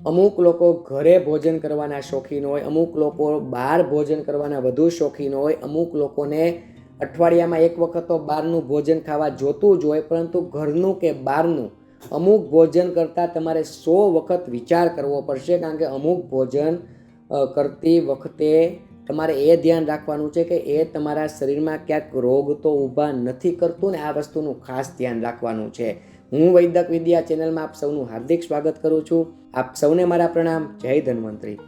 અમુક લોકો ઘરે ભોજન કરવાના શોખીન હોય, અમુક લોકો બહાર ભોજન કરવાના વધુ શોખીન હોય, અમુક લોકોને અઠવાડિયામાં એક વખત તો બહારનું ભોજન ખાવા જોતું જ હોય, પરંતુ ઘરનું કે બહારનું, અમુક ભોજન કરતાં તમારે સો વખત વિચાર કરવો પડશે, કારણ કે અમુક ભોજન કરતી વખતે તમારે એ ધ્યાન રાખવાનું છે કે એ તમારા શરીરમાં ક્યાંક રોગ તો ઊભા નથી કરતું ને આ વસ્તુનું ખાસ ધ્યાન રાખવાનું છે. હું વૈદક વિદ્યા ચેનલમાં આપ સૌનું હાર્દિક સ્વાગત કરું છું. આપ સૌને મારા પ્રણામ. જય ધન્વંતરી.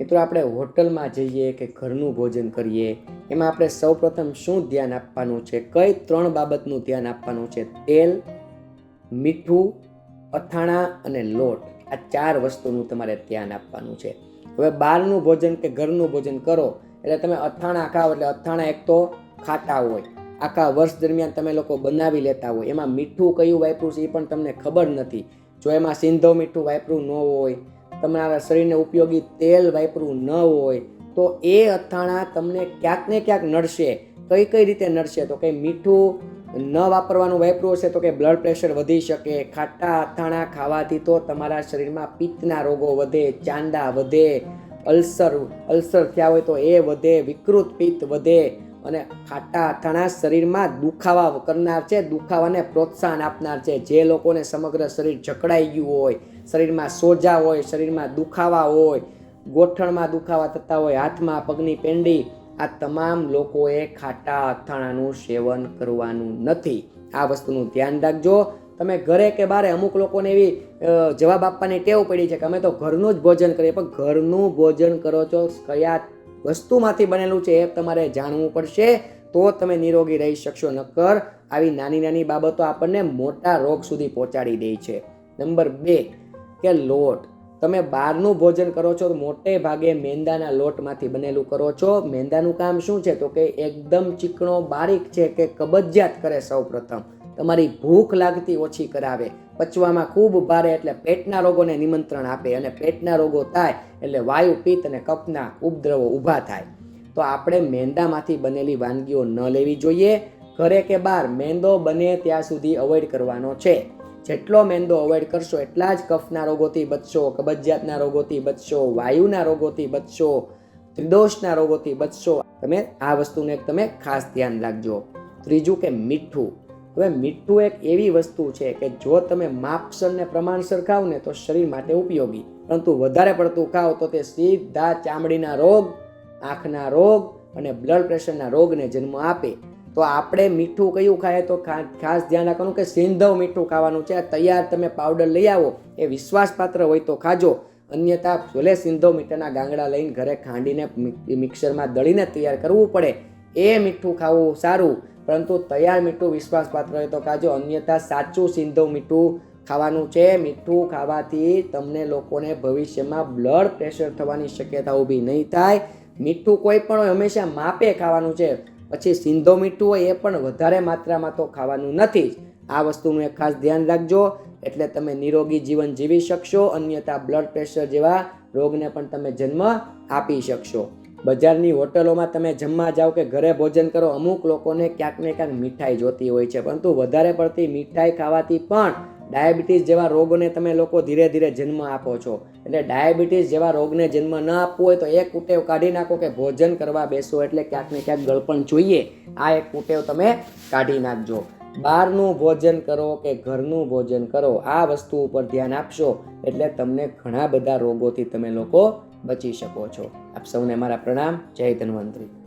મિત્રો, આપણે હોટલમાં જઈએ કે ઘરનું ભોજન કરીએ, એમાં આપણે સૌપ્રથમ શું ધ્યાન આપવાનું છે? કઈ ત્રણ બાબતનું ધ્યાન આપવાનું છે? તેલ, મીઠું, અથાણા અને લોટ. આ ચાર વસ્તુનું તમારે ધ્યાન આપવાનું છે. હવે બહારનું ભોજન કે ઘરનું ભોજન કરો. એટલે તમે અથાણા ખાઓ એટલે અથાણા એક તો ખાતા હોય. આખા વર્ષ દરમિયાન તમે લોકો બનાવી લેતા હોય. એમાં મીઠું કયું વાપરું છે એ પણ તમને ખબર નથી. જો એમાં સિંધો મીઠું વાપરું ન હોય, તમારા શરીરને ઉપયોગી તેલ વાપરું ન હોય, તો એ અથાણા તમને ક્યાંક ને ક્યાંક નડશે. કઈ કઈ રીતે નડશે? તો કંઈ મીઠું ન વાપરવાનું વાપરું હશે તો કે બ્લડ પ્રેશર વધી શકે. ખાટા અથાણા ખાવાથી તો તમારા શરીરમાં પિત્તના રોગો વધે, ચાંદા વધે, અલ્સર અલ્સર થયા હોય તો એ વધે, વિકૃત પિત્ત વધે. અને ખાટા અથાણા શરીરમાં દુખાવા કરનાર છે, દુખાવાને પ્રોત્સાહન આપનાર છે. જે લોકોને સમગ્ર શરીર જકડાઈ ગયું હોય, શરીરમાં સોજા હોય, શરીરમાં દુખાવા હોય, ગોઠણમાં દુખાવા થતા હોય, હાથમાં પગની પેંડી, આ તમામ લોકોએ ખાટા અથાણાનું સેવન કરવાનું નથી. આ વસ્તુનું ધ્યાન રાખજો. તમે ઘરે કે બારે અમુક લોકોને એવી જવાબ આપવાની ટેવ પડી છે કે અમે તો ઘરનું જ ભોજન કરીએ, પણ ઘરનું ભોજન કરો છો, કયા વસ્તુમાંથી બનેલું છે એ તમારે જાણવું પડશે, તો તમે નિરોગી રહી શકશો. નકર આવી નાની નાની બાબતો આપણને મોટા રોગ સુધી પહોંચાડી દે છે. નંબર બે, કે લોટ. તમે બહારનું ભોજન કરો છો, તો મોટે ભાગે મેંદાના લોટમાંથી બનેલું કરો છો. મેંદાનું કામ શું છે? તો કે એકદમ ચીકણો, બારીક છે, કે કબજિયાત કરે સૌ પ્રથમ તમારી ભૂખ લાગતી ઓછી કરાવે. પચવામાં ખૂબ ભારે એટલે પેટના રોગોને નિમંત્રણ આપે અને પેટના રોગો થાય એટલે વાયુ, પિત્ત અને કફના ઉપદ્રવો ઊભા થાય. તો આપણે મેંદામાંથી બનેલી વાનગીઓ ન લેવી જોઈએ. ઘરે કે બહાર, મેંદો બને ત્યાં સુધી અવોઇડ કરવાનો છે. જેટલો મેંદો અવોઇડ કરશો એટલા જ કફના રોગોથી બચશો, કબજિયાતના રોગોથી બચશો, વાયુના રોગોથી બચશો, ત્રિદોષના રોગોથી બચશો. તમે આ વસ્તુને તમે ખાસ ધ્યાન રાખજો. ત્રીજું કે મીઠું. હવે મીઠું એક એવી વસ્તુ છે કે જો તમે માપસર ને પ્રમાણસર ખાવ ને તો શરીર માટે ઉપયોગી. પરંતુ વધારે પડતું ખાવ તો તે સીધા ચામડીના રોગ, આંખના રોગ અને બ્લડ પ્રેશરના રોગને જન્મ આપે. તો આપણે મીઠું કયું ખાઈએ તો ખાસ ધ્યાન રાખવાનું કે સિંધવ મીઠું ખાવાનું છે. તૈયાર તમે પાવડર લઈ આવો, એ વિશ્વાસપાત્ર હોય તો ખાજો. અન્યથા ભલે સિંધવ મીઠાના ગાંગડા લઈને ઘરે ખાંડીને મિક્સરમાં દળીને તૈયાર કરવું પડે. એ મીઠું ખાવું સારું. પરંતુ તૈયાર મીઠું વિશ્વાસપાત્ર હોય તો ખાજો. અન્યથા સાચું સિંધવ મીઠું ખાવાનું છે. મીઠું ખાવાથી તમને લોકોને ભવિષ્યમાં બ્લડ પ્રેશર થવાની શક્યતા ઊભી નહીં થાય. મીઠું કોઈ પણ હંમેશા માપે ખાવાનું છે. પછી સિંધો મીઠું હોય, એ પણ વધારે માત્રામાં તો ખાવાનું નથી જ. આ વસ્તુનું એક ખાસ ધ્યાન રાખજો. એટલે તમે નિરોગી જીવન જીવી શકશો. અન્યથા બ્લડ પ્રેશર જેવા રોગને પણ તમે જન્મ આપી શકશો. બજારની હોટલોમાં તમે જમવા જાઓ કે ઘરે ભોજન કરો, અમુક લોકોને ક્યાંક ને ક્યાંક મીઠાઈ જોતી હોય છે. પરંતુ વધારે પડતી મીઠાઈ ખાવાથી પણ ડાયાબિટીસ જેવા રોગને તમે લોકો ધીરે ધીરે જન્મ આપો છો. એટલે ડાયાબિટીસ જેવા રોગને જન્મ ન આપવો હોય તો એક કુટેવ કાઢી નાખો કે ભોજન કરવા બેસો એટલે ક્યાંક ને ક્યાંક ગળપણ જોઈએ. આ એક કુટેવ તમે કાઢી નાખજો. બહારનું ભોજન કરો કે ઘરનું ભોજન કરો, આ વસ્તુ ઉપર ધ્યાન આપશો એટલે તમને ઘણા બધા રોગોથી તમે લોકો બચી શકો છો. આપ સૌને મારા પ્રણામ. જય ધન્વંતરી.